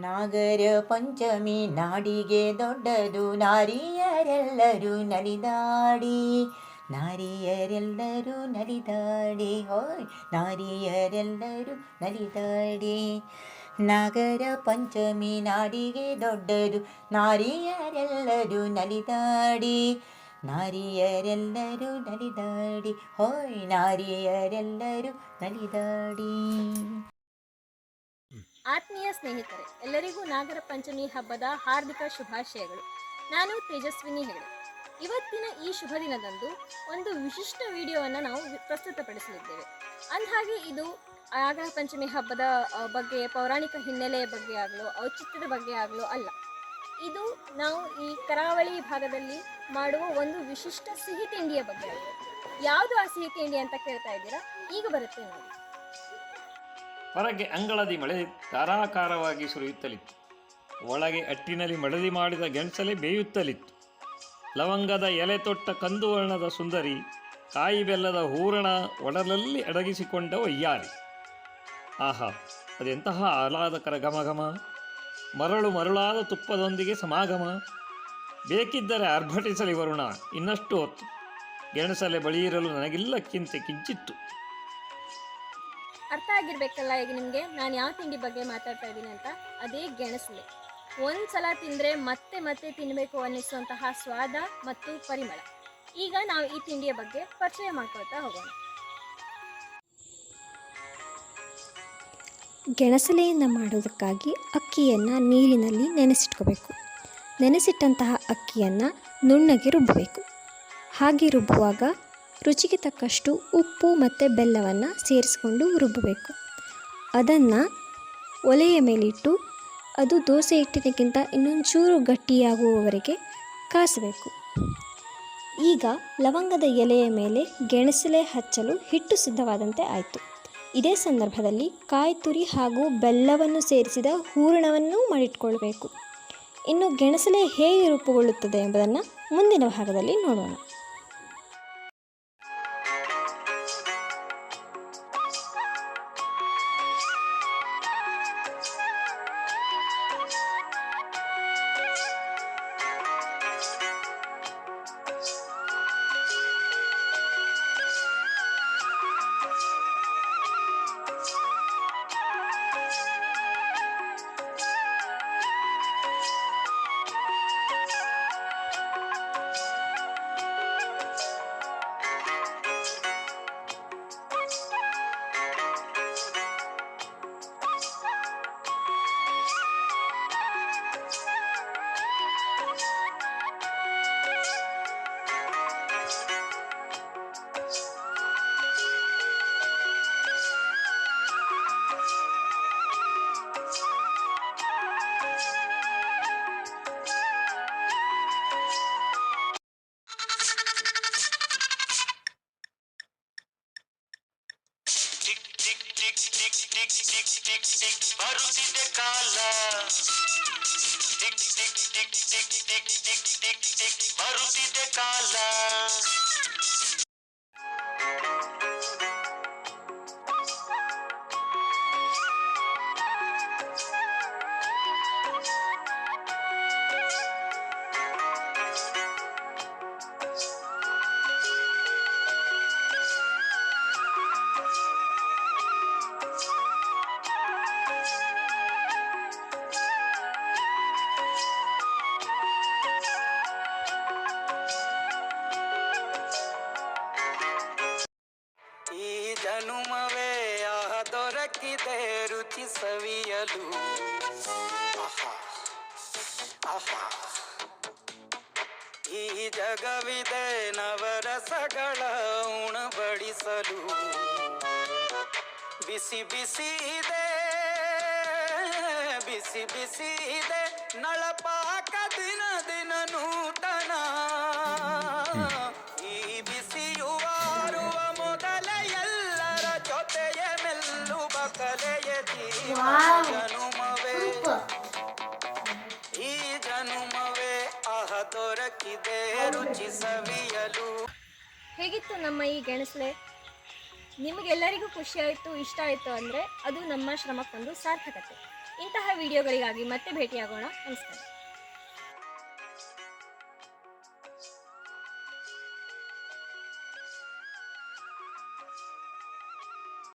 ನಾಗರ ಪಂಚಮಿ ನಾಡಿಗೆ ದೊಡ್ಡದು ನಾರಿಯರೆಲ್ಲರೂ ನಲಿದಾಡಿ ನಾರಿಯರೆಲ್ಲರೂ ನಲಿದಾಡಿ ಹೋಯ್ ನಾರಿಯರೆಲ್ಲರೂ ನಲಿದಾಡಿ ನಾಗರ ಪಂಚಮಿ ನಾಡಿಗೆ ದೊಡ್ಡದು ನಾರಿಯರೆಲ್ಲರೂ ನಲಿದಾಡಿ ನಾರಿಯರೆಲ್ಲರೂ ನಲಿದಾಡಿ ಹೋಯ್ ನಾರಿಯರೆಲ್ಲರೂ ನಲಿದಾಡಿ ಸ್ನೇಹಿತರೆ, ಎಲ್ಲರಿಗೂ ನಾಗರ ಪಂಚಮಿ ಹಬ್ಬದ ಹಾರ್ದಿಕ ಶುಭಾಶಯಗಳು. ನಾನು ತೇಜಸ್ವಿನಿ ಹೇಳಿ. ಇವತ್ತಿನ ಈ ಶುಭ ದಿನದಂದು ಒಂದು ವಿಶಿಷ್ಟ ವಿಡಿಯೋವನ್ನು ನಾವು ಪ್ರಸ್ತುತಪಡಿಸಲಿದ್ದೇವೆ. ಅಂದಹಾಗೆ ಇದು ನಾಗರ ಪಂಚಮಿ ಹಬ್ಬದ ಬಗ್ಗೆ, ಪೌರಾಣಿಕ ಹಿನ್ನೆಲೆಯ ಬಗ್ಗೆ ಆಗಲೋ, ಔಚಿತ್ಯದ ಬಗ್ಗೆ ಆಗಲೋ ಅಲ್ಲ. ಇದು ನಾವು ಈ ಕರಾವಳಿ ಭಾಗದಲ್ಲಿ ಮಾಡುವ ಒಂದು ವಿಶಿಷ್ಟ ಸಿಹಿ ತಿಂಡಿಯ ಬಗ್ಗೆ. ಯಾವುದು ಆ ಸಿಹಿ ತಿಂಡಿ ಅಂತ ಕೇಳ್ತಾ ಇದ್ದೀರಾ? ಈಗ ಬರುತ್ತೆ ನೋಡಿ. ಹೊರಗೆ ಅಂಗಳದಿ ಮಳೆ ಧಾರಾಕಾರವಾಗಿ ಸುರಿಯುತ್ತಲಿತ್ತು. ಒಳಗೆ ಅಟ್ಟಿನಲ್ಲಿ ಮಡದಿ ಮಾಡಿದ ಗೆಣಸಲೆ ಬೇಯುತ್ತಲಿತ್ತು. ಲವಂಗದ ಎಲೆ ತೊಟ್ಟ ಕಂದು ವರ್ಣದ ಸುಂದರಿ, ಕಾಯಿ ಬೆಲ್ಲದ ಹೂರಣ ಒಡಲಲ್ಲಿ ಅಡಗಿಸಿಕೊಂಡ ಒಯ್ಯಾರಿ. ಆಹಾ, ಅದೆಂತಹ ಆಹ್ಲಾದಕರ ಘಮಘಮ. ಮರಳು ಮರಳಾದ ತುಪ್ಪದೊಂದಿಗೆ ಸಮಾಗಮ. ಬೇಕಿದ್ದರೆ ಅರ್ಭಟಿಸಲಿ ವರುಣ, ಇನ್ನಷ್ಟು ಹೊತ್ತು. ಗೆಣಸಲೆ ಬಳಿಯಿರಲು ನನಗಿಲ್ಲಕ್ಕಿಂತ ಕಿಂಚಿತ್ತು. ಅರ್ಥ ಆಗಿರ್ಬೇಕಲ್ಲ ಈಗ ನಿಮಗೆ? ನಾನು ಯಾವ ತಿಂಡಿ ಬಗ್ಗೆ ಮಾತಾಡ್ತಾ ಇದ್ದೀನಿ ಅಂತ? ಅದೇ ಗೆಣಸಲೆ ಒಂದು ಸಲ ತಿಂದರೆ ಮತ್ತೆ ಮತ್ತೆ ತಿನ್ನಬೇಕು ಅನ್ನಿಸುವಂತಹ ಸ್ವಾದ ಮತ್ತು ಪರಿಮಳ. ಈಗ ನಾವು ಈ ತಿಂಡಿಯ ಬಗ್ಗೆ ಪರಿಚಯ ಮಾಡ್ಕೊಳ್ತಾ ಹೋಗೋಣ. ಗೆಣಸಲೆಯನ್ನು ಮಾಡೋದಕ್ಕಾಗಿ ಅಕ್ಕಿಯನ್ನು ನೀರಿನಲ್ಲಿ ನೆನೆಸಿಟ್ಕೋಬೇಕು. ನೆನೆಸಿಟ್ಟಂತಹ ಅಕ್ಕಿಯನ್ನು ನುಣ್ಣಗೆ ರುಬ್ಬಬೇಕು. ಹಾಗೆ ರುಬ್ಬುವಾಗ ರುಚಿಗೆ ತಕ್ಕಷ್ಟು ಉಪ್ಪು ಮತ್ತು ಬೆಲ್ಲವನ್ನು ಸೇರಿಸ್ಕೊಂಡು ರುಬ್ಬಬೇಕು. ಅದನ್ನು ಒಲೆಯ ಮೇಲಿಟ್ಟು ಅದು ದೋಸೆ ಹಿಟ್ಟಿನಕ್ಕಿಂತ ಇನ್ನೊಂಚೂರು ಗಟ್ಟಿಯಾಗುವವರೆಗೆ ಕಾಸಬೇಕು. ಈಗ ಲವಂಗದ ಎಲೆಯ ಮೇಲೆ ಗೆಣಸಲೆ ಹಚ್ಚಲು ಹಿಟ್ಟು ಸಿದ್ಧವಾದಂತೆ ಆಯಿತು. ಇದೇ ಸಂದರ್ಭದಲ್ಲಿ ಕಾಯಿ ತುರಿ ಹಾಗೂ ಬೆಲ್ಲವನ್ನು ಸೇರಿಸಿದ ಹೂರಣವನ್ನು ಮಾಡಿಟ್ಕೊಳ್ಬೇಕು. ಇನ್ನು ಗೆಣಸಲೆ ಹೇಗೆ ರೂಪುಗೊಳ್ಳುತ್ತದೆ ಎಂಬುದನ್ನು ಮುಂದಿನ ಭಾಗದಲ್ಲಿ ನೋಡೋಣ. ಬರುತ್ತಿದೆ ಕಾಲ ಬರುತ್ತಿದೆ ಕಾಲ ದೊರಕಿದೆ ರುಚಿ ಸವಿಯಲು ಆಹಾ. ಆಹಾ. ಈ ಜಗವಿದೆ ನವರಸಗಳ ಉಣಬಡಿಸಲು. ಬಿಸಿ ಬಿಸಿ ಇದೆ, ಬಿಸಿ ಬಿಸಿ ಇದೆ, ನಳಪಾಕ ದಿನ ದಿನ ನೂತನ. ಕಲೆಯ ಜೀವ ಜನುಮವೇ ಈ ಜನುಮವೇ ಆಹ ದೊರಕಿದೆ ರುಚಿ ಸವಿಯಲು ಹೇಗಿತ್ತು ನಮ್ಮ ಈ ಗೆಣಸಲೆ ನಿಮಗೆಲ್ಲರಿಗೂ ಖುಷಿ ಆಯಿತು ಇಷ್ಟ ಆಯಿತು ಅಂದರೆ ಅದು ನಮ್ಮ ಶ್ರಮಕ್ಕೊಂದು ಸಾರ್ಥಕತೆ. ಇಂತಹ ವಿಡಿಯೋಗಳಿಗಾಗಿ ಮತ್ತೆ ಭೇಟಿಯಾಗೋಣ. ನಮಸ್ಕಾರ.